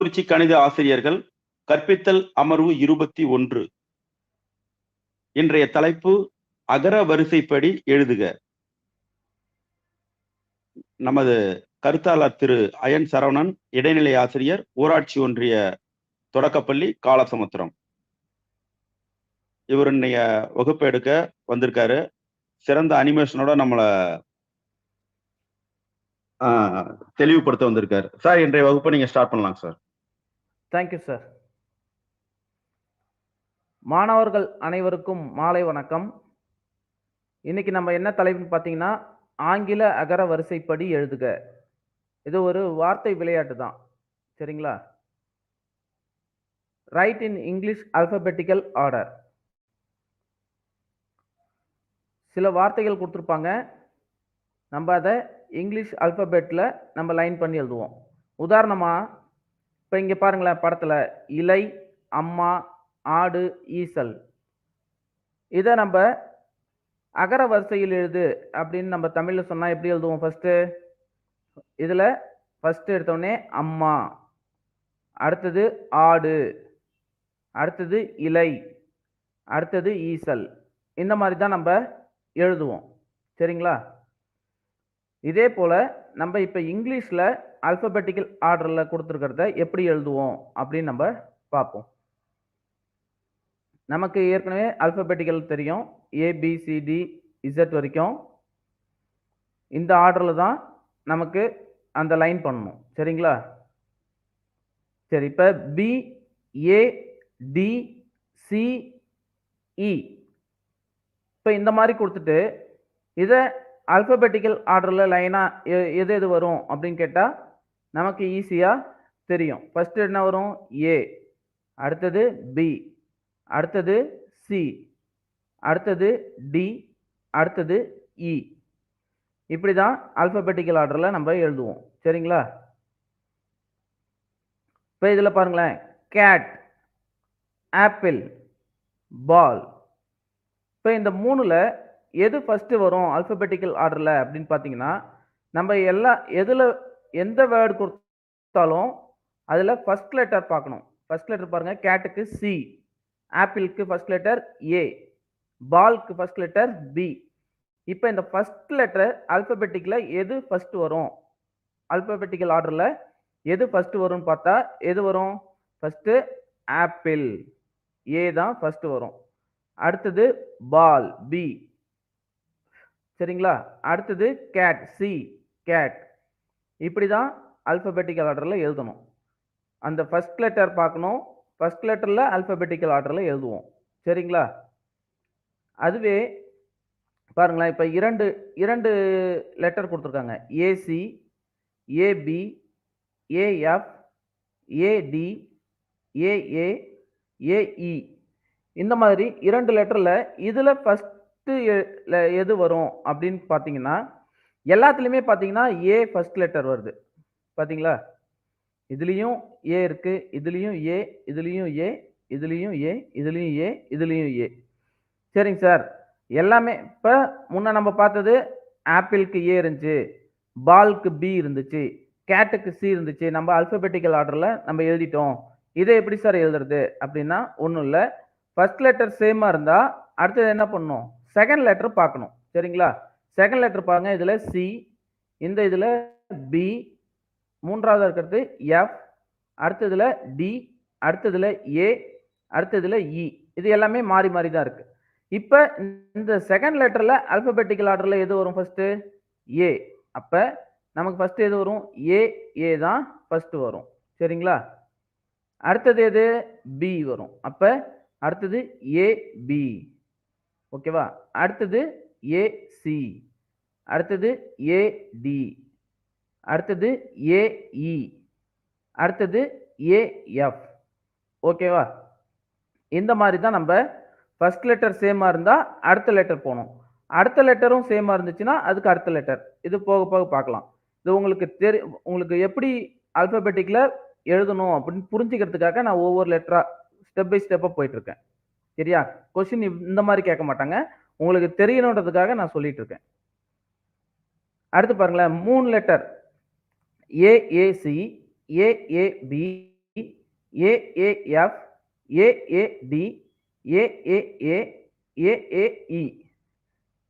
திருச்சி கணித ஆசிரியர்கள் கற்பித்தல் அமர்வு இருபத்தி ஒன்று. இன்றைய தலைப்பு அகர வரிசைப்படி எழுதுக. நமது கருத்தாளர் திரு அயன் சரவணன் இடைநிலை ஆசிரியர் ஊராட்சி ஒன்றிய தொடக்கப்பள்ளி காலசமுத்திரம். இவர் இன்னைய வகுப்பு எடுக்க வந்திருக்காரு. சிறந்த அனிமேஷனோட நம்மளை ஆஹ், தெளிவுபடுத்த வந்திருக்காரு. சார் இன்றைய வகுப்பை நீங்க ஸ்டார்ட் பண்ணலாம் சார். தேங்க்யூ சார் மாணவர்கள் அனைவருக்கும் மாலை வணக்கம். இன்னைக்கு நம்ம என்ன தலைப்புன்னு பார்த்தீங்கன்னா ஆங்கில அகர வரிசைப்படி எழுதுக. இது ஒரு வார்த்தை விளையாட்டு தான். சரிங்களா? Write in English alphabetical order சில வார்த்தைகள் கொடுத்துருப்பாங்க. நம்ம அதை இங்கிலீஷ் அல்பபெட்டில் நம்ம லைன் பண்ணி எழுதுவோம். உதாரணமாக இப்போ இங்கே பாருங்களேன் படத்தில். இலை அம்மா ஆடு ஈசல். இதை நம்ம அகர வரிசையில் எழுது அப்படின்னு நம்ம தமிழில் சொன்னால் எப்படி எழுதுவோம் ஃபஸ்ட்டு இதில் ஃபஸ்ட்டு எடுத்தோடனே அம்மா. அடுத்தது ஆடு. அடுத்தது இலை. அடுத்தது ஈசல். இந்த மாதிரி தான் நம்ம எழுதுவோம். சரிங்களா? இதே போல் நம்ம இப்போ இங்கிலீஷில் அல்பபெட்டிக்கல் ஆர்டரில் கொடுத்துருக்கிறத எப்படி எழுதுவோம் அப்படின்னு நம்ம பார்ப்போம். நமக்கு ஏற்கனவே அல்பபெட்டிக்கல் தெரியும். ஏபிசிடி இசட் வரைக்கும். இந்த ஆர்டரில் தான் நமக்கு அந்த லைன் பண்ணணும். சரிங்களா? சரி இப்போ B A D C E e. இப்போ இந்த மாதிரி கொடுத்துட்டு இதை அல்பபெட்டிக்கல் ஆர்டரில் லைனாக எது எது வரும் அப்படின்னு கேட்டால் நமக்கு ஈஸியாக தெரியும். ஃபஸ்ட்டு என்ன வரும்? ஏ அடுத்தது பி அடுத்தது சி அடுத்தது டி அடுத்தது இ இப்படி தான் அல்பபெட்டிக்கல் ஆர்டரில் நம்ம எழுதுவோம். சரிங்களா? இப்போ இதில் பாருங்களேன். கேட் ஆப்பிள் பால் இப்போ இந்த மூணில் எது ஃபஸ்ட்டு வரும் அல்ஃபபெட்டிக்கல் ஆர்டரில் அப்படின்னு பார்த்தீங்கன்னா நம்ம எல்லா எதில் எந்த வேர்டு கொடுத்தாலும் அதில் ஃபஸ்ட் லெட்டர் பார்க்கணும். ஃபஸ்ட் லெட்டர் பாருங்கள் கேட்டுக்கு சி ஆப்பிளுக்கு ஃபஸ்ட் லெட்டர் ஏ பால்க்கு ஃபஸ்ட் லெட்டர் பி இப்போ இந்த ஃபஸ்ட் லெட்டர் அல்பபெட்டிக்கில் எது ஃபஸ்ட்டு வரும்? அல்பபெட்டிக்கல் ஆர்டரில் எது ஃபஸ்ட்டு வரும்னு பார்த்தா எது வரும்? ஃபஸ்ட்டு ஆப்பிள் ஏ தான் ஃபஸ்ட்டு வரும். அடுத்தது பால் பி சரிங்களா? அடுத்தது கேட் சி கேட் இப்படி தான் அல்பபெட்டிக்கல் ஆர்டரில் எழுதணும். அந்த ஃபர்ஸ்ட் லெட்டர் பார்க்கணும். ஃபர்ஸ்ட் லெட்டரில் அல்பபெட்டிக்கல் ஆர்டரில் எழுதுவோம். சரிங்களா? அதுவே பாருங்களேன் இப்போ இரண்டு இரண்டு லெட்டர் கொடுத்துருக்காங்க. AC AB AF AD AA AE e. இந்த மாதிரி இரண்டு லெட்டரில் இதில் ஃபஸ்ட் ஃபஸ்ட்டு எது வரும் அப்படின்னு பார்த்தீங்கன்னா எல்லாத்துலேயுமே பார்த்தீங்கன்னா ஏ ஃபர்ஸ்ட் லெட்டர் வருது. பார்த்தீங்களா இதுலேயும் ஏ இருக்குது இதுலேயும் ஏ இதுலேயும் ஏ இதுலேயும் ஏ இதுலேயும் ஏ இதுலேயும் ஏ சரிங்க சார். எல்லாமே இப்போ முன்ன நம்ம பார்த்தது ஆப்பிளுக்கு ஏ இருந்துச்சு பால்க்கு பி இருந்துச்சு கேட்டுக்கு சி இருந்துச்சு நம்ம அல்பபெட்டிக்கல் ஆர்டரில் நம்ம எழுதிட்டோம். இதை எப்படி சார் எழுதுறது அப்படின்னா ஒன்றும் இல்லை. ஃபர்ஸ்ட் லெட்டர் சேமாக இருந்தால் அடுத்தது என்ன பண்ணணும் செகண்ட் லெட்டர் பார்க்கணும். சரிங்களா? செகண்ட் லெட்டர் பாருங்க இதில் சி இந்த இதில் பி மூன்றாவது இருக்கிறது எஃப் அடுத்ததில் டி அடுத்ததில் ஏ அடுத்ததில் இ e. இது எல்லாமே மாறி மாறி தான் இருக்குது இப்போ இந்த செகண்ட் லெட்டரில் அல்பபெட்டிக்கல் ஆர்டரில் எது வரும் ஃபர்ஸ்ட்டு ஏ அப்போ நமக்கு ஃபஸ்ட்டு எது வரும்? ஏ ஏ தான் ஃபஸ்ட்டு வரும். சரிங்களா? அடுத்தது எது? பி வரும். அப்போ அடுத்தது ஏ பி ஓகேவா? அடுத்தது ஏசி அடுத்தது ஏடி அடுத்தது ஏஇ அடுத்தது ஏஎஃப் ஓகேவா? இந்த மாதிரி தான் நம்ம ஃபஸ்ட் லெட்டர் சேமாக இருந்தால் அடுத்த லெட்டர் போகணும். அடுத்த லெட்டரும் சேமாக இருந்துச்சுன்னா அதுக்கு அடுத்த லெட்டர் இது போக போக பார்க்கலாம். இது உங்களுக்கு தெரி உங்களுக்கு எப்படி அல்பபெட்டிக்கில் எழுதணும் அப்படின்னு புரிஞ்சுக்கிறதுக்காக நான் ஒவ்வொரு லெட்டராக ஸ்டெப் பை ஸ்டெப்பாக போயிட்டுருக்கேன் சரியா? கொஸ்டின் இந்த மாதிரி கேட்க மாட்டாங்க. உங்களுக்கு தெரியணுன்றதுக்காக நான் சொல்லிட்டு இருக்கேன். அடுத்து பாருங்களேன். மூணு letter AAC AAB AAF AAD AAA AAE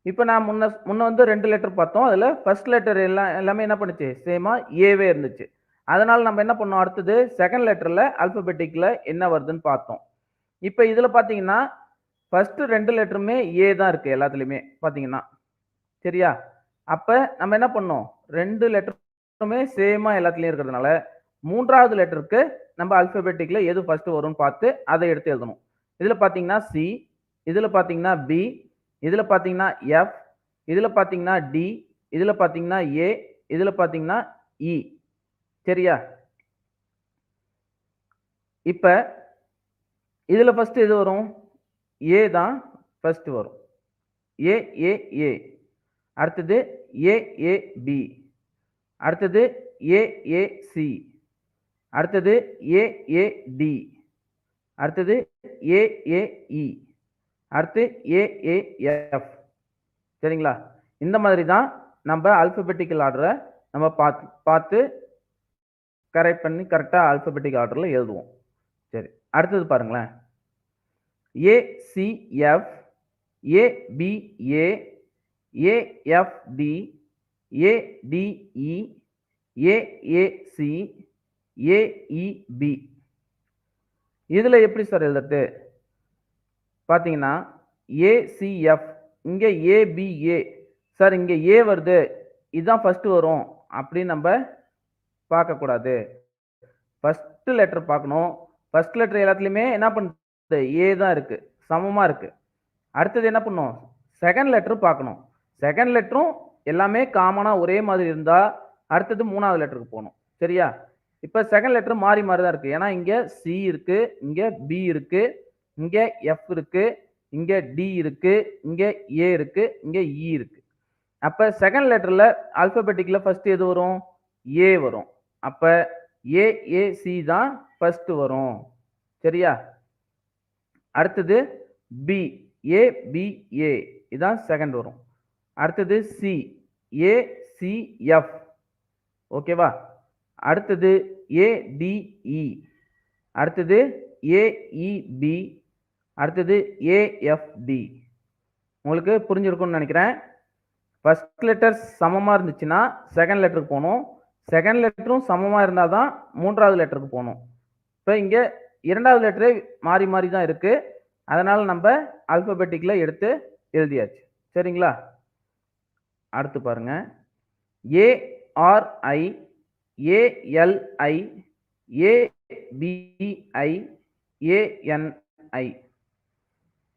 இப்போ நான் முன்ன முன்ன வந்து ரெண்டு லெட்டர் பார்த்தோம். அதில் ஃபர்ஸ்ட் லெட்டர் எல்லாம் எல்லாமே என்ன பண்ணுச்சு? சேமாக ஏவே இருந்துச்சு. அதனால் நம்ம என்ன பண்ணோம்? அடுத்தது செகண்ட் லெட்டரில் அல்பபெட்டிக்கில் என்ன வருதுன்னு பார்த்தோம். இப்போ இதில் பார்த்தீங்கன்னா ஃபஸ்ட்டு ரெண்டு லெட்டருமே ஏ தான் இருக்குது எல்லாத்துலேயுமே பார்த்தீங்கன்னா சரியா? அப்போ நம்ம என்ன பண்ணோம்? ரெண்டு லெட்டருமே சேமாக எல்லாத்துலேயும் இருக்கிறதுனால மூன்றாவது லெட்டருக்கு நம்ம அல்பபெட்டிக்கில் எது ஃபஸ்ட்டு வரும்னு பார்த்து அதை எடுத்து எழுதணும். இதில் பார்த்தீங்கன்னா சி இதில் பார்த்தீங்கன்னா பி இதில் பார்த்தீங்கன்னா எஃப் இதில் பார்த்தீங்கன்னா டி இதில் பார்த்தீங்கன்னா ஏ இதில் பார்த்தீங்கன்னா இ e. சரியா? இப்போ இதில் ஃபஸ்ட்டு எது வரும்? ஏ தான் ஃபஸ்ட்டு வரும். ஏ ஏ ஏ அடுத்தது ஏ ஏ பி அடுத்தது ஏ ஏ சி அடுத்தது ஏ ஏ டி அடுத்தது ஏ ஏ இ அடுத்து ஏஏஎஃப் சரிங்களா? இந்த மாதிரி தான் நம்ம அல்பபெட்டிக்கல் ஆர்டரை நம்ம பார்த்து பார்த்து கரெக்ட் பண்ணி கரெக்டாக அல்பபெட்டிக் ஆர்டரில் எழுதுவோம். அடுத்தது பாருங்களேன். ACF ABA AFD ADE AAC AEB இதில் எப்படி சார் எழுதுறது? பார்த்தீங்கன்னா ஏசிஎஃப் இங்கே ஏபிஏ சார் இங்கே ஏ வருது. இதுதான் ஃபஸ்ட்டு வரும். அப்படின்னு நம்ம பார்க்கக்கூடாது. ஃபஸ்ட்டு லெட்டர் பார்க்கணும். ஃபர்ஸ்ட் லெட்டர் எல்லாத்துலேயுமே என்ன பண்ணுது? ஏ தான் இருக்குது சமமாக இருக்குது அடுத்தது என்ன பண்ணும்? செகண்ட் லெட்டரும் பார்க்கணும். செகண்ட் லெட்டரும் எல்லாமே காமனாக ஒரே மாதிரி இருந்தால் அடுத்தது மூணாவது லெட்டருக்கு போகணும். சரியா? இப்போ செகண்ட் லெட்டர் மாறி மாறி தான் இருக்குது ஏன்னா இங்கே சி இருக்குது இங்கே பி இருக்குது இங்கே எஃப் இருக்குது இங்கே டி இருக்குது இங்கே ஏ இருக்குது இங்கே இ e இருக்குது அப்போ செகண்ட் லெட்டரில் அல்பபெட்டிக்கில் ஃபஸ்ட்டு எது வரும்? ஏ வரும். அப்போ ஏஏசி தான் ஃபர்ஸ்ட் வரும். சரியா? அடுத்தது பி ஏபிஏ இதான் செகண்ட் வரும். அடுத்தது சி ஏசிஎஃப் ஓகேவா அடுத்தது ஏடிஇ e. அடுத்தது ஏஇபி e, அடுத்தது ஏஎஃப்டி உங்களுக்கு புரிஞ்சிருக்கும்னு நினைக்கிறேன். ஃபர்ஸ்ட் லெட்டர் சமமாக இருந்துச்சுன்னா செகண்ட் லெட்டருக்கு போகணும். செகண்ட் லெட்டரும் சமமாக இருந்தால் தான் மூன்றாவது லெட்டருக்கு போகணும். இப்போ இங்கே இரண்டாவது லெட்டரே மாறி மாறி தான் இருக்குது அதனால் நம்ம அல்பபெட்டிக்கில் எடுத்து எழுதியாச்சு. சரிங்களா? அடுத்து பாருங்க. ஏஆர்ஐ ஏஎல்ஐ ஏபிஐ ஏஎன்ஐ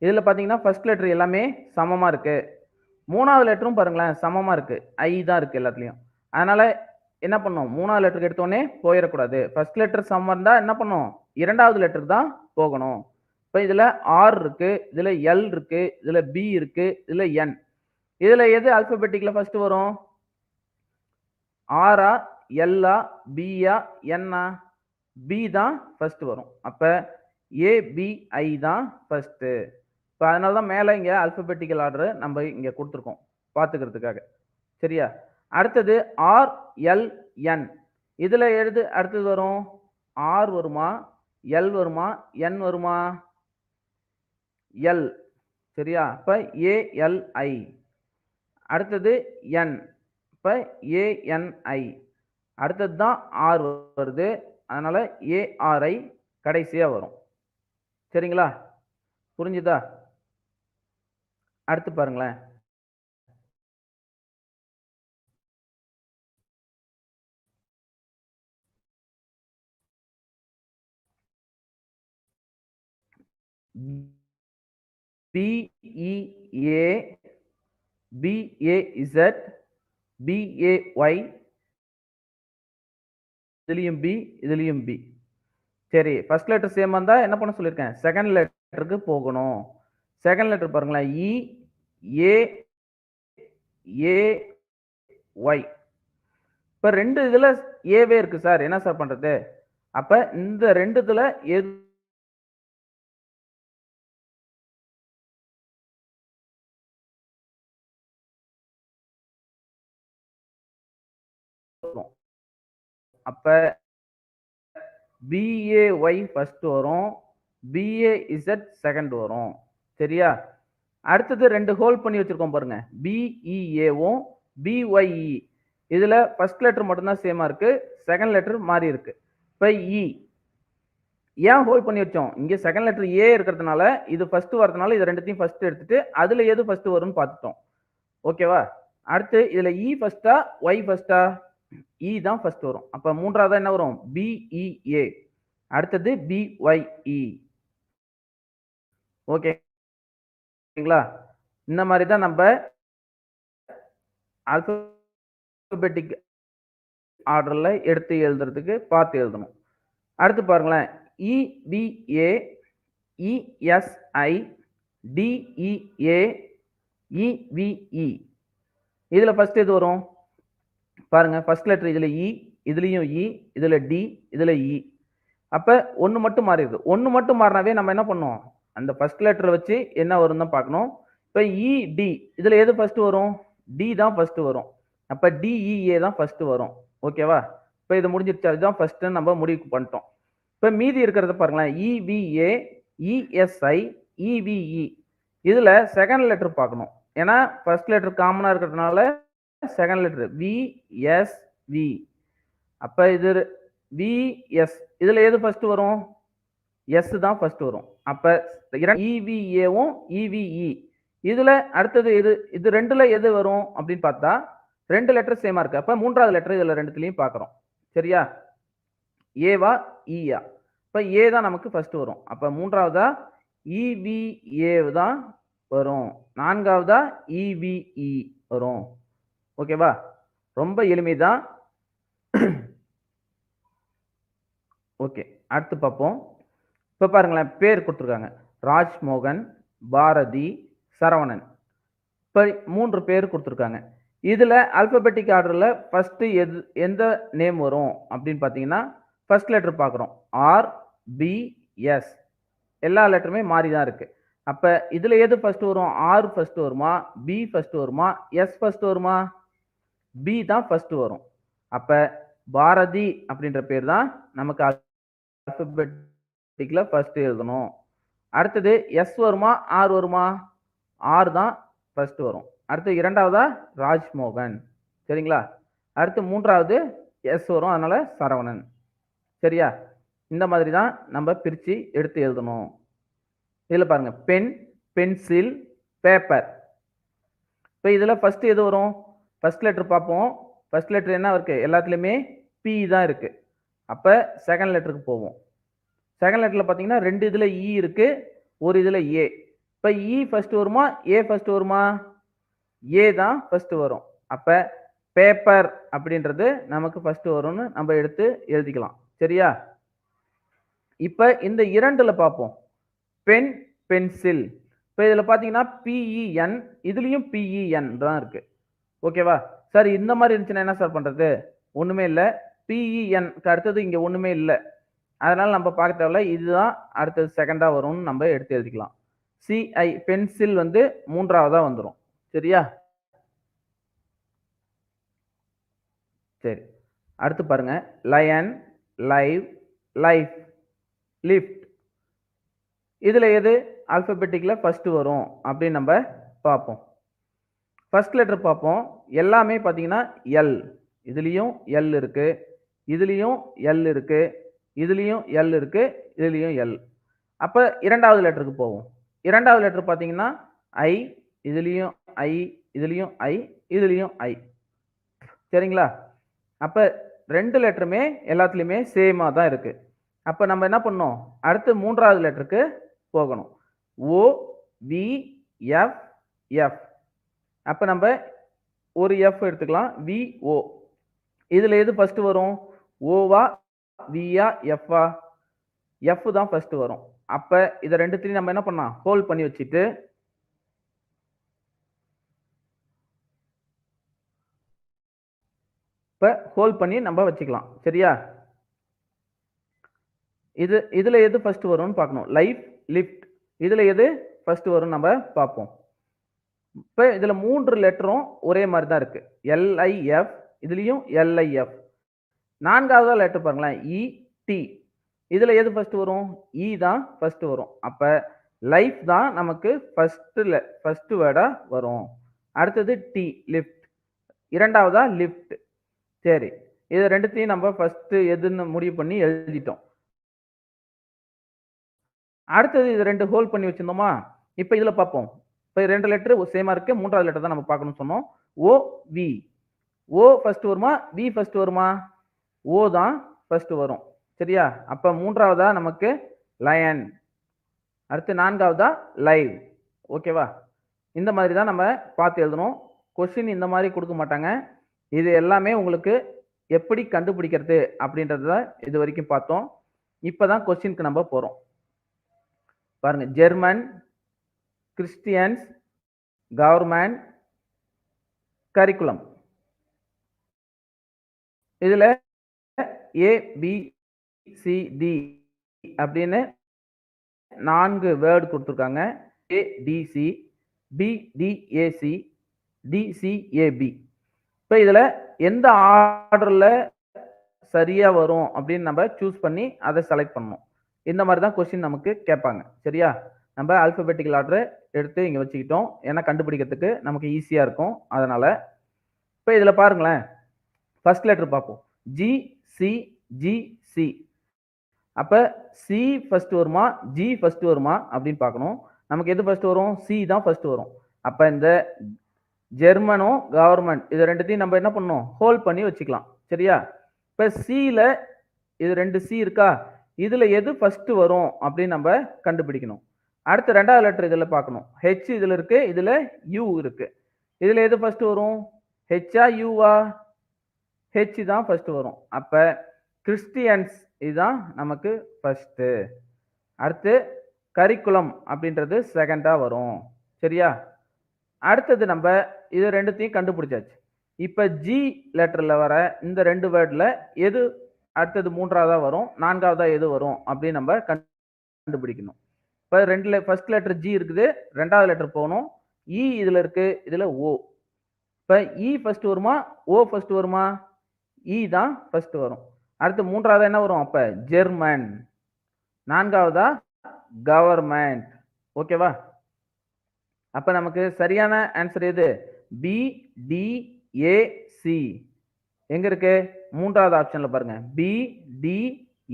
இதில் பார்த்தீங்கன்னா ஃபர்ஸ்ட் லெட்ரு எல்லாமே சமமாக இருக்குது மூணாவது லெட்டரும் பாருங்களேன் சமமாக இருக்குது ஐ தான் இருக்குது எல்லாத்துலேயும். அதனால் என்ன பண்ணும்? மூணாவது லெட்டருக்கு எடுத்தோடனே போயிடக்கூடாது. ஃபர்ஸ்ட் லெட்டர் சம் இருந்தால் என்ன பண்ணும்? இரண்டாவது லெட்டர் தான் போகணும். இப்போ இதில் ஆர் இருக்குது இதில் எல் இருக்குது இதில் பி இருக்குது இதில் என் இதில் எது அல்பபெட்டிக்கில் ஃபஸ்ட்டு வரும்? ஆரா எல்லா பிஆ என்னா பி தான் ஃபஸ்ட்டு வரும். அப்போ ஏபிஐ தான் ஃபஸ்ட்டு இப்போ அதனால தான் மேலே இங்கே அல்பபெட்டிக்கல் ஆர்டர் நம்ம இங்கே கொடுத்துருக்கோம். பார்த்துக்கிறதுக்காக. சரியா? அடுத்தது ஆர் எல் என் இதில் எழுது அடுத்தது வரும்? ஆர் வருமா? எல் வருமா? என் வருமா? எல் சரியா? இப்போ ஏஎல்ஐ அடுத்தது என் இப்போ ஏஎன்ஐ அடுத்தது தான் ஆர் வருது. அதனால் ஏஆர்ஐ கடைசியாக வரும். சரிங்களா? புரிஞ்சுதா? அடுத்து பாருங்களேன். பிஇஏ பிஏஇசட் e, பிஏஒய் இதுலேயும் பி இதுலேயும் பி சரி ஃபர்ஸ்ட் லெட்டர் சேம் இருந்தால் என்ன பண்ண சொல்லியிருக்கேன்? செகண்ட் லெட்டருக்கு போகணும். செகண்ட் லெட்டர் பாருங்களேன். E, E A A Y இப்போ ரெண்டு இதில் ஏவே இருக்கு சார். என்ன சார் பண்ணுறது அப்போ இந்த ரெண்டு இதில் எது அப்ப பிஏஒய் ஃபஸ்ட்டு வரும். பிஏஇசட் செகண்ட் வரும். சரியா? அடுத்தது ரெண்டு ஹோல்ட் பண்ணி வச்சிருக்கோம் பாருங்கள் பிஇஏவும் பிஒய்இ இதில் ஃபஸ்ட் லெட்டர் மட்டும்தான் சேமாக இருக்குது செகண்ட் லெட்டர் மாறி இருக்குது இப்போ இ e. ஏன் ஹோல்ட் பண்ணி வச்சோம்? இங்கே செகண்ட் லெட்டர் ஏ இருக்கிறதுனால இது ஃபர்ஸ்ட் வரதுனால இது ரெண்டுத்தையும் ஃபர்ஸ்ட் எடுத்துட்டு அதில் எது ஃபர்ஸ்ட் வரும்னு பார்த்துட்டோம். ஓகேவா அடுத்து இதில் இ ஃபர்ஸ்டா ஒய் ஃபர்ஸ்டா இ தான் ஃபர்ஸ்ட் வரும். அப்ப மூன்றாவது என்ன வரும்? பிஇஏ e, அடுத்தது பிஒய்இ ஓகேங்களா e. இந்த மாதிரி தான் நம்ம ஆல்பபெட்டிக் ஆர்டர்ல எடுத்து எழுதுறதுக்கு பார்த்து எழுதணும். அடுத்து பாருங்களேன். இபிஏ இஎஸ்ஐ டிஇஏ இவிஇ இதுல ஃபர்ஸ்ட் எது வரும்? பாருங்க ஃபர்ஸ்ட் லெட்டர் இதுல இ இதுலயும் இ இதுல டி இதுல இ அப்ப ஒன்னு மட்டும் மாறிடுது. ஒன்னு மட்டும் மாறினாவே நம்ம என்ன பண்ணுவோம்? அந்த ஃபர்ஸ்ட் லெட்டரை வச்சு என்ன வரும் தான் பார்க்கணும். இப்ப இ டி இதுல எது ஃபர்ஸ்ட் வரும்? டி தான் ஃபர்ஸ்ட் வரும். அப்ப டிஇஏ தான் ஃபர்ஸ்ட் வரும். ஓகேவா இப்போ இது முடிஞ்சிருச்சு. அதுதான் ஃபர்ஸ்ட் நம்ம முடிவு பண்ணிட்டோம். இப்போ மீதி இருக்கிறத பாருங்களேன். இவிஏ இஎஸ்ஐ இவிஇ இதுல செகண்ட் லெட்டர் பார்க்கணும். ஏன்னா ஃபர்ஸ்ட் லெட்டர் காமனா இருக்கிறதுனால செகண்ட் லெட்டர் விஎஸ்வி வி இது விஎஸ் இதில் எது ஃபர்ஸ்ட் வரும்? எஸ் தான் ஃபர்ஸ்ட் வரும். அப்போ இவிஏவும் e, இவிஇ e, e. இதில் அடுத்தது இது இது ரெண்டில் எது வரும் அப்படின்னு பார்த்தா ரெண்டு லெட்டர் சேமாக இருக்குது அப்போ மூன்றாவது லெட்டர் இதில் ரெண்டுத்துலேயும் பார்க்குறோம். சரியா? ஏவா இஆ இப்போ ஏ தான் நமக்கு ஃபர்ஸ்ட் வரும். அப்போ மூன்றாவதா? இவிஏ தான் வரும். நான்காவதா? இவிஇ வரும். ஓகேவா? ரொம்ப எளிமைதான். ஓகே அடுத்து பார்ப்போம். இப்போ பாருங்களேன் பேர் கொடுத்துருக்காங்க. ராஜ்மோகன் பாரதி சரவணன். இப்போ மூன்று பேர் கொடுத்துருக்காங்க. இதில் அல்பபெட்டிக் ஆர்டரில் ஃபஸ்ட்டு எது எந்த நேம் வரும் அப்படின்னு பார்த்தீங்கன்னா ஃபர்ஸ்ட் லெட்டர் பார்க்குறோம். ஆர் பி எஸ் எல்லா லெட்டருமே மாறி தான் இருக்குது அப்போ இதில் எது ஃபஸ்ட்டு வரும்? ஆர் ஃபஸ்ட்டு வருமா? பி ஃபஸ்ட்டு வருமா? எஸ் ஃபஸ்ட்டு வருமா? பி தான் ஃபர்ஸ்ட் வரும். அப்போ பாரதி அப்படின்ற பேர் தான் நமக்கு அல்பபெட்டிக்ல ஃபர்ஸ்ட் எழுதணும். அடுத்தது எஸ் வருமா? ஆர் வருமா? ஆர் தான் ஃபர்ஸ்ட் வரும். அடுத்து இரண்டாவதா? ராஜ்மோகன். சரிங்களா? அடுத்து மூன்றாவது எஸ் வரும் அதனால சரவணன். சரியா? இந்த மாதிரி தான் நம்ம பிரித்து எடுத்து எழுதணும். இதில் பாருங்க பென் பென்சில் பேப்பர் இப்போ இதில் ஃபஸ்ட்டு எது வரும்? ஃபர்ஸ்ட் லெட்டர் பார்ப்போம். ஃபர்ஸ்ட் லெட்டர் என்ன இருக்குது எல்லாத்துலேயுமே பி தான் இருக்குது அப்போ செகண்ட் லெட்டருக்கு போவோம். செகண்ட் லெட்டரில் பார்த்தீங்கன்னா ரெண்டு இதில் இ e இருக்குது ஒரு இதில் ஏ இப்போ இ e ஃபஸ்ட்டு வருமா? ஏ ஃபஸ்ட்டு வருமா? ஏ தான் ஃபஸ்ட்டு வரும். அப்போ பேப்பர் அப்படின்றது நமக்கு ஃபஸ்ட்டு வரும்னு நம்ம எடுத்து எழுதிக்கலாம். சரியா? இப்போ இந்த இரண்டில் பார்ப்போம். பென் பென்சில் இப்போ இதில் பார்த்தீங்கன்னா பிஇஎன் இதுலேயும் பிஇஎன் தான் இருக்குது ஓகேவா? சார் இந்த மாதிரி இருந்துச்சுன்னா என்ன சார் பண்ணுறது ஒன்றுமே இல்லை. பிஇஎன்க்கு அடுத்தது இங்கே ஒன்றுமே இல்லை. அதனால் நம்ம பார்க்க தேவையில்ல. இதுதான் அடுத்தது செகண்டாக வரும்னு நம்ம எடுத்து எழுதிக்கலாம். சிஐ பென்சில் வந்து மூன்றாவதாக வந்துடும் சரியா? சரி. அடுத்து பாருங்க. லயன் லைவ் லைஃப் லிஃப்ட் இதில் எது? ஆல்ஃபபெட்டிக்கில் ஃபஸ்ட்டு வரும். அப்படின்னு நம்ம பார்ப்போம். ஃபஸ்ட் லெட்டர் பார்ப்போம். எல்லாமே பார்த்தீங்கன்னா எல் இதுலேயும் எல் இருக்குது இதுலேயும் எல் இருக்குது இதுலேயும் எல் இருக்குது இதுலேயும் எல் அப்போ இரண்டாவது லெட்டருக்கு போவோம். இரண்டாவது லெட்டர் பார்த்தீங்கன்னா ஐ இதுலேயும் ஐ இதுலேயும் ஐ இதுலேயும் ஐ சரிங்களா? அப்போ ரெண்டு லெட்டருமே எல்லாத்துலேயுமே சேமாக தான் இருக்குது அப்போ நம்ம என்ன பண்ணோம் அடுத்து மூன்றாவது லெட்டருக்கு போகணும். ஓ வி எஃப் எஃப் அப்போ நம்ம ஒரு எஃப் எடுத்துக்கலாம். விஓ இதில் எது ஃபஸ்ட்டு வரும்? ஓவா விஆ எஃப்ஆ எஃப் தான் ஃபஸ்ட்டு வரும். அப்போ இதை ரெண்டுத்தையும் நம்ம என்ன பண்ணலாம்? ஹோல்ட் பண்ணி வச்சுட்டு இப்போ ஹோல்ட் பண்ணி நம்ம வச்சுக்கலாம். சரியா? இது இதில் எது ஃபஸ்ட்டு வரும்னு பார்க்கணும். லைஃப் லிஃப்ட் இதில் எது ஃபஸ்ட்டு வரும் நம்ம பார்ப்போம். இப்போ இதில் மூன்று லெட்டரும் ஒரே மாதிரி e, e தான் இருக்குது எல்ஐஎஃப் இதுலேயும் எல்ஐஎஃப் நான்காவது லெட்டர் பாருங்களேன். இ டி எது ஃபஸ்ட்டு வரும்? இ தான் ஃபஸ்ட்டு வரும். அப்போ லைஃப் தான் நமக்கு ஃபஸ்ட்டு லெ ஃபஸ்ட்டு வேர்டா வரும். அடுத்தது டி லிஃப்ட் இரண்டாவதா லிஃப்ட் சரி. இது ரெண்டுத்தையும் நம்ம ஃபஸ்ட்டு எதுன்னு முடிவு பண்ணி எழுதிட்டோம். அடுத்தது இது ரெண்டு ஹோல்ட் பண்ணி வச்சுருந்தோமா? இப்போ இதில் பார்ப்போம். இப்போ ரெண்டு லெட்டர் சேமா இருக்கு. மூன்றாவது லெட்டர் தான் நம்ம பார்க்கணும்னு சொன்னோம். ஓ வி ஓ ஃபர்ஸ்ட் வருமா? வி ஃபர்ஸ்ட் வருமா? ஓ தான் ஃபர்ஸ்ட் வரும். சரியா? அப்ப மூன்றாவதா நமக்கு லயன் அடுத்து நான்காவதா லைவ் ஓகேவா இந்த மாதிரி தான் நம்ம பார்த்து எழுதணும். கொஸ்டின் இந்த மாதிரி கொடுக்க மாட்டாங்க. இது எல்லாமே உங்களுக்கு எப்படி கண்டுபிடிக்கிறது அப்படின்றத இது வரைக்கும் பார்த்தோம். இப்பதான் கொஸ்டினுக்கு நம்ம போகிறோம் பாருங்க ஜெர்மன் கிறிஸ்டியன்ஸ் கவர்மெண்ட் கரிக்குலம். இதில் ஏபிசிடி அப்படின்னு நான்கு வேர்டு கொடுத்துருக்காங்க. ஏடிசி பிடிஏசி டிசிஏபி இப்போ இதில் எந்த ஆர்டரில் சரியாக வரும் அப்படின்னு நம்ம சூஸ் பண்ணி அதை செலக்ட் பண்ணணும். இந்த மாதிரி தான் கொஸ்டின் நமக்கு கேட்பாங்க. சரியா? நம்ம ஆல்ஃபபெட்டிக்கல் ஆர்டரை எடுத்து இங்கே வச்சுக்கிட்டோம். ஏன்னா கண்டுபிடிக்கிறதுக்கு நமக்கு ஈஸியாக இருக்கும். அதனால் இப்போ இதில் பாருங்களேன். ஃபர்ஸ்ட் லெட்டர் பார்ப்போம். ஜி சி ஜி சி அப்போ சி ஃபஸ்ட்டு வருமா? ஜி ஃபஸ்ட்டு வருமா? அப்படின்னு பார்க்கணும். நமக்கு எது ஃபஸ்ட்டு வரும்? சி தான் ஃபஸ்ட்டு வரும். அப்போ இந்த ஜெர்மனும் கவர்மெண்ட் இது ரெண்டுத்தையும் நம்ம என்ன பண்ணணும்? ஹோல்ட் பண்ணி வச்சுக்கலாம். சரியா? இப்போ சியில் இது ரெண்டு சி இருக்கா? இதில் எது ஃபஸ்ட்டு வரும் அப்படின்னு நம்ம கண்டுபிடிக்கணும். அடுத்து ரெண்டாவது லெட்டர் இதில் பார்க்கணும். ஹெச் இதில் இருக்கு இதில் யூ இருக்கு. இதில் எது ஃபர்ஸ்ட் வரும்? ஹெச்சா யூவா ஹெச் தான் ஃபர்ஸ்ட் வரும். அப்போ கிறிஸ்டியன்ஸ் இதுதான் நமக்கு ஃபர்ஸ்ட்டு அடுத்து கரிக்குலம் அப்படின்றது செகண்டாக வரும். சரியா? அடுத்தது நம்ம இது ரெண்டுத்தையும் கண்டுபிடிச்சாச்சு. இப்போ ஜி லெட்டரில் வர இந்த ரெண்டு வேர்டில் எது அடுத்தது மூன்றாவதாக வரும்? நான்காவதாக எது வரும்? அப்படின்னு நம்ம கண்டுபிடிக்கணும். இப்போ ரெண்டு ஃபர்ஸ்ட் லெட்டர் ஜி இருக்குது ரெண்டாவது லெட்டர் போகணும். E இ இதில் இருக்குது இதில் ஓ இப்போ இ e ஃபஸ்ட்டு வருமா? ஓ ஃபஸ்ட்டு வருமா? இ தான் ஃபஸ்ட்டு வரும். அடுத்து மூன்றாவது என்ன வரும்? அப்போ ஜெர்மன் நான்காவதா? கவர்மெண்ட் ஓகேவா அப்போ நமக்கு சரியான ஆன்சர் எது? பி டி ஏ சி எங்கே இருக்கு? மூன்றாவது ஆப்ஷனில் பாருங்கள் பி டி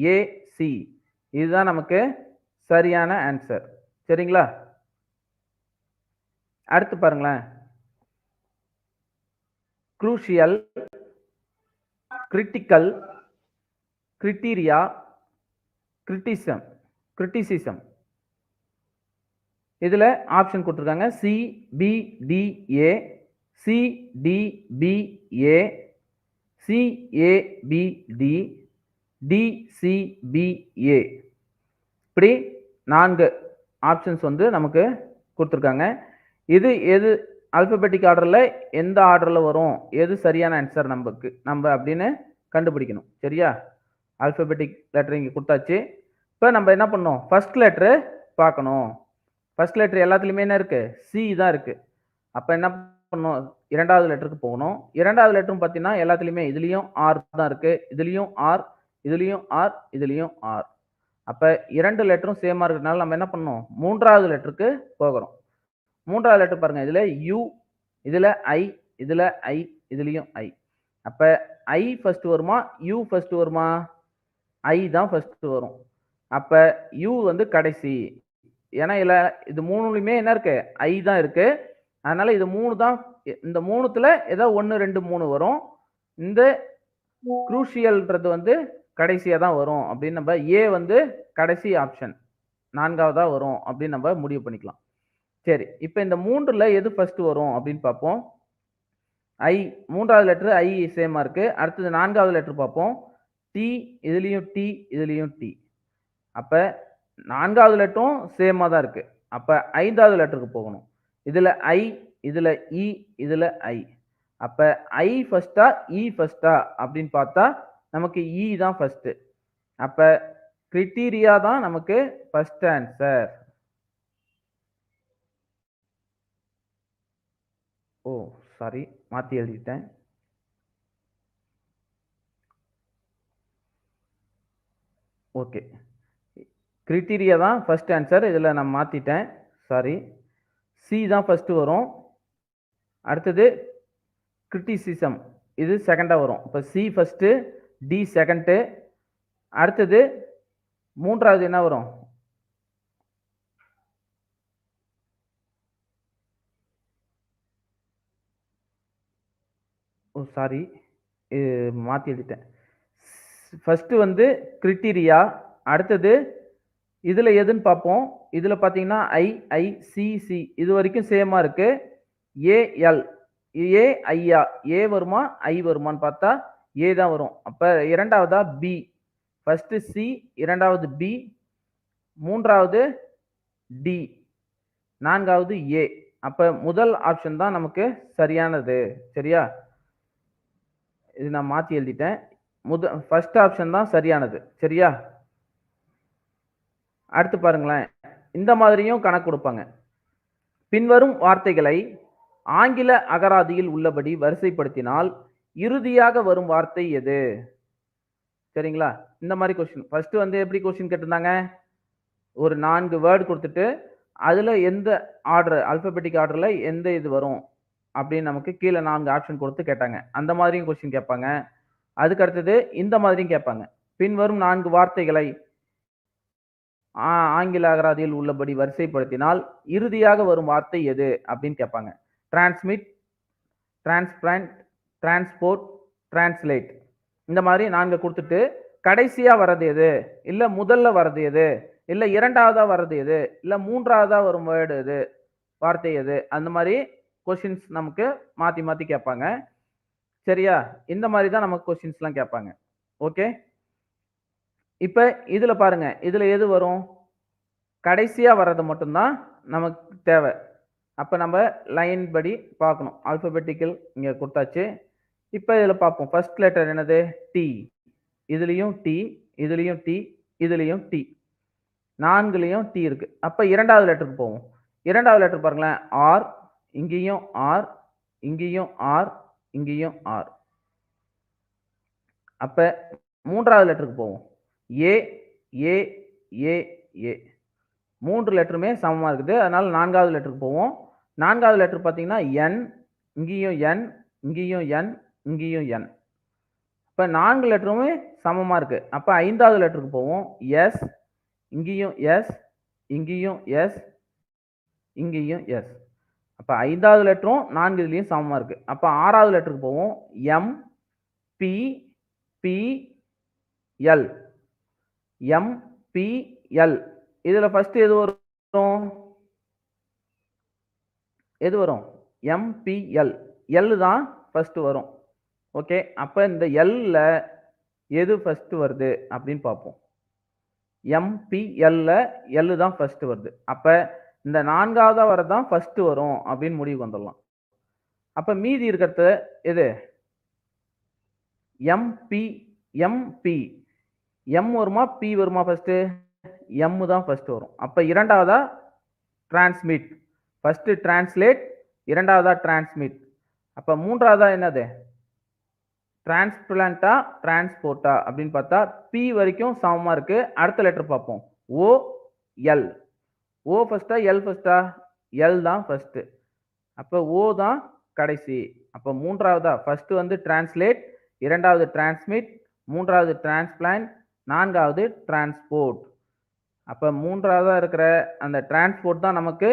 ஏ சி இதுதான் நமக்கு சரியான ஆன்சர் சரிங்களா? அடுத்து பாருங்களேன். Crucial critical criteria criticism criticism இதில் ஆப்ஷன் கொடுத்துருக்காங்க. C B D A C D B A C A B D D C B A இப்படி நான்கு ஆப்ஷன்ஸ் வந்து நமக்கு கொடுத்துருக்காங்க. இது எது அல்பபெட்டிக் ஆர்டரில் எந்த ஆர்டரில் வரும்? எது சரியான ஆன்சர் நமக்கு? நம்ம அப்படின்னு கண்டுபிடிக்கணும். சரியா? அல்பபெட்டிக் லெட்டர் இங்கே கொடுத்தாச்சு. இப்போ நம்ம என்ன பண்ணோம் ஃபர்ஸ்ட் லெட்ரு பார்க்கணும். ஃபர்ஸ்ட் லெட்ரு எல்லாத்துலேயுமே என்ன இருக்குது சி தான் இருக்குது அப்போ என்ன பண்ணணும்? இரண்டாவது லெட்டருக்கு போகணும். இரண்டாவது லெட்டரும் பார்த்தீங்கன்னா எல்லாத்துலேயுமே இதுலேயும் ஆர் தான் இருக்குது இதுலேயும் ஆர் இதுலேயும் ஆர் இதுலேயும் ஆர் அப்போ இரண்டு லெட்டரும் சேமாக இருக்கிறதுனால நம்ம என்ன பண்ணணும்? மூன்றாவது லெட்டருக்கு போகிறோம் மூன்றாவது லெட்டர் பாருங்கள் இதில் யூ இதில் ஐ இதில் ஐ இதுலேயும் ஐ அப்போ ஐ ஃபஸ்ட்டு வருமா? யூ ஃபஸ்ட்டு வருமா? ஐ தான் ஃபஸ்ட்டு வரும். அப்போ யூ வந்து கடைசி. ஏன்னா இல்லை இது மூணுலையுமே என்ன இருக்கு? ஐ தான் இருக்கு. அதனால இது மூணு தான் இந்த மூணுத்துல ஏதோ ஒன்று ரெண்டு மூணு வரும். இந்த குரூஷியல்ன்றது வந்து கடைசியாக தான் வரும் அப்படின்னு நம்ம ஏ வந்து கடைசி ஆப்ஷன் நான்காவதாக வரும் அப்படின்னு நம்ம முடிவு பண்ணிக்கலாம். சரி இப்போ இந்த மூன்றில் எது ஃபஸ்ட்டு வரும் அப்படின்னு பார்ப்போம். ஐ மூன்றாவது லெட்ரு ஐ சேமா இருக்குது அடுத்தது நான்காவது லெட்ரு பார்ப்போம். டி இதுலேயும் டி இதுலேயும் டி அப்போ நான்காவது லெட்டரும் சேமாக தான் இருக்குது அப்போ ஐந்தாவது லெட்டருக்கு போகணும். இதில் ஐ இதில் இ இதில் ஐ அப்போ ஐ ஃபஸ்ட்டா இ ஃபஸ்ட்டா அப்படின்னு பார்த்தா நமக்கு இ தான் ஃபர்ஸ்ட் அப்போ கிரிட்டீரியா தான் நமக்கு ஃபர்ஸ்ட் ஆன்சர் ஓ சாரி மாற்றி எழுதிட்டேன். ஓகே கிரிட்டீரியா தான் ஃபர்ஸ்ட் ஆன்சர் இதில் நான் மாற்றிட்டேன் சாரி சி தான் ஃபஸ்ட்டு வரும். அடுத்தது கிரிட்டிசிசம் இது செகண்டாக வரும். இப்போ சி ஃபஸ்ட்டு டி செகண்டு அடுத்தது மூன்றாவது என்ன வரும்? ஓ சாரி மாற்றி எழுதிட்டேன். ஃபஸ்ட்டு வந்து கிரிட்டீரியா அடுத்தது இதில் எதுன்னு பார்ப்போம். இதில் பார்த்தீங்கன்னா ஐஐசிசி இது வரைக்கும் சேமாக இருக்குது ஏஎல் ஏ ஏ வருமா? ஐ வருமான்னு பார்த்தா ஏ தான் வரும். அப்போ இரண்டாவதா பி ஃபஸ்ட்டு சி இரண்டாவது பி மூன்றாவது டி நான்காவது ஏ அப்போ முதல் ஆப்ஷன் தான் நமக்கு சரியானது. சரியா? இது நான் மாற்றி எழுதிட்டேன். முத ஃபஸ்ட் ஆப்ஷன் தான் சரியானது. சரியா? அடுத்து பாருங்களேன். இந்த மாதிரியும் கணக்கு கொடுப்பாங்க. பின்வரும் வார்த்தைகளை ஆங்கில அகராதியில் உள்ளபடி வரிசைப்படுத்தினால் இறுதியாக வரும் வார்த்தை எது? சரிங்களா? இந்த மாதிரி கொஸ்டின் ஃபர்ஸ்ட் வந்து எப்படி கொஸ்டின் கேட்டிருந்தாங்க? ஒரு நான்கு வேர்டு கொடுத்துட்டு அதில் எந்த ஆர்டர் அல்பபெட்டிக் ஆர்டரில் எந்த இது வரும்? அப்படின்னு நமக்கு கீழே நான்கு ஆப்ஷன் கொடுத்து கேட்டாங்க. அந்த மாதிரியும் கொஸ்டின் கேட்பாங்க. அதுக்கு அடுத்தது இந்த மாதிரியும் கேட்பாங்க. பின்வரும் நான்கு வார்த்தைகளை ஆ- ஆங்கில அகராதியில் உள்ளபடி வரிசைப்படுத்தினால் இறுதியாக வரும் வார்த்தை எது? அப்படின்னு கேட்பாங்க. டிரான்ஸ்மிட் டிரான்ஸ்பிளான்ட் டிரான்ஸ்போர்ட் டிரான்ஸ்லேட் இந்த மாதிரி நான்கு கொடுத்துட்டு கடைசியாக வர்றது எது? இல்லை முதல்ல வர்றது எது? இல்லை இரண்டாவதாக வர்றது எது? இல்லை மூன்றாவதாக வரும் வேர்டு எது? வார்த்தை எது? அந்த மாதிரி கொஷின்ஸ் நமக்கு மாற்றி மாற்றி கேட்பாங்க. சரியா? இந்த மாதிரி தான் நமக்கு கொஷின்ஸ்லாம் கேட்பாங்க. ஓகே இப்போ இதில் பாருங்க. இதில் எது வரும்? கடைசியாக வர்றது மட்டும்தான் நமக்கு தேவை. அப்போ நம்ம லைன் படி பார்க்கணும். ஆல்பபெட்டிக்கல் இங்கே கொடுத்தாச்சு. இப்போ இதில் பார்ப்போம். ஃபர்ஸ்ட் லெட்டர் என்னது? டி இதுலேயும் டி இதுலேயும் டி இதுலேயும் டி நான்குலேயும் டி இருக்கு. அப்போ இரண்டாவது லெட்டருக்கு போவோம். இரண்டாவது லெட்டர் பாருங்களேன். ஆர் இங்கேயும் ஆர் இங்கேயும் ஆர் இங்கேயும் ஆர் அப்போ மூன்றாவது லெட்டருக்கு போவோம். ஏ ஏ ஏ ஏ மூன்று லெட்டருமே சமமாக இருக்குது. அதனால் நான்காவது லெட்டருக்கு போவோம். நான்காவது லெட்டர் பார்த்தீங்கன்னா என் இங்கேயும் என் இங்கேயும் என் இங்கேயும் என் இப்போ நான்கு லெட்டருமே சமமாக இருக்குது அப்போ ஐந்தாவது லெட்டருக்கு போவோம். எஸ் இங்கேயும் எஸ் இங்கேயும் எஸ் இங்கேயும் எஸ் அப்போ ஐந்தாவது லெட்டரும் நான்கு இதுலேயும் சமமாக இருக்குது அப்போ ஆறாவது லெட்டருக்கு போவோம். M P P L M P L இதில் ஃபஸ்ட்டு எது வரும்? எது வரும்? எம்பிஎல் எல் தான் ஃபஸ்ட்டு வரும். ஓகே அப்போ இந்த எல்ல எது ஃபஸ்ட்டு வருது அப்படின்னு பார்ப்போம். எம்பிஎல்ல எல் தான் ஃபஸ்ட்டு வருது. அப்போ இந்த நான்காவதாக வர தான் ஃபஸ்ட்டு வரும் அப்படின்னு முடிவுக்கு வந்துடலாம். அப்போ மீதி இருக்கிறது எது? எம்பி எம்பி எம் வருமா பி வருமா ஃபஸ்ட்டு எம் தான் ஃபஸ்ட்டு வரும். அப்போ இரண்டாவதா? டிரான்ஸ்மிட் ஃபஸ்ட்டு டிரான்ஸ்லேட் இரண்டாவதா டிரான்ஸ்மிட் அப்போ மூன்றாவதா என்னது? டிரான்ஸ்பிளான்ட்டா டிரான்ஸ்போர்ட்டா அப்படின்னு பார்த்தா பி வரைக்கும் சமமாக இருக்கு. அடுத்த லெட்டர் பார்ப்போம். ஓ எல் ஓ ஃபஸ்ட்டா எல் ஃபஸ்ட்டா எல் தான் ஃபஸ்ட்டு அப்போ ஓ தான் கடைசி. அப்போ மூன்றாவதா? ஃபஸ்ட்டு வந்து டிரான்ஸ்லேட் இரண்டாவது டிரான்ஸ்மிட் மூன்றாவது டிரான்ஸ்பிளான்ட் நான்காவது டிரான்ஸ்போர்ட் அப்போ மூன்றாவதாக இருக்கிற அந்த டிரான்ஸ்போர்ட் தான் நமக்கு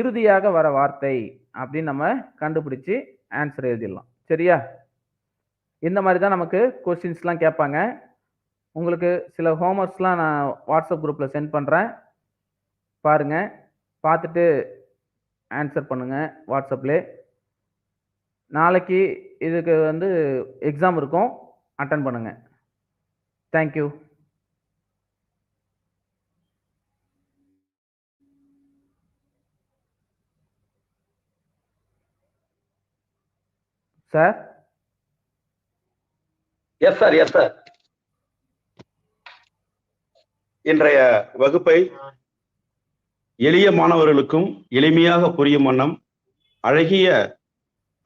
இறுதியாக வர வார்த்தை அப்படின்னு நம்ம கண்டுபிடிச்சி ஆன்சர் எழுதிடலாம். சரியா? இந்த மாதிரி தான் நமக்கு கொஸ்டின்ஸ்லாம் கேட்பாங்க. உங்களுக்கு சில ஹோம்ஒர்க்ஸ்லாம் நான் வாட்ஸ்அப் குரூப்பில் சென்ட் பண்ணுறேன் பாருங்கள் பார்த்துட்டு ஆன்சர் பண்ணுங்கள் வாட்ஸ்அப்பில் நாளைக்கு இதுக்கு வந்து எக்ஸாம் இருக்கும். அட்டன் பண்ணுங்கள் thank you sir yes sir yes sir இன்றைய வகுப்பை எளிய மாணவர்களுக்கும் எளிமையாக புரியும் வண்ணம் அழகிய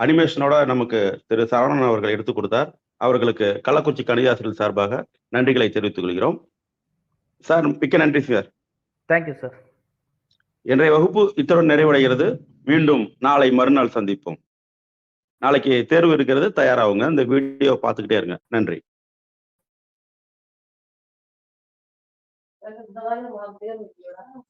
அனிமேஷனோட நமக்கு திரு சரவணன் அவர்கள் எடுத்துக் கொடுத்தார். அவர்களுக்கு கள்ளக்குறிச்சி கணிதாசிரியர் சார்பாக நன்றிகளை தெரிவித்துக் கொள்கிறோம். சார் மிக்க நன்றி சார். தேங்க்யூ சார் இன்றைய வகுப்பு இத்துடன் நிறைவடைகிறது. மீண்டும் நாளை மறுநாள் சந்திப்போம். நாளைக்கு தேர்வு இருக்கிறது தயாராகுங்க. இந்த வீடியோ பார்த்துக்கிட்டே இருங்க. நன்றி.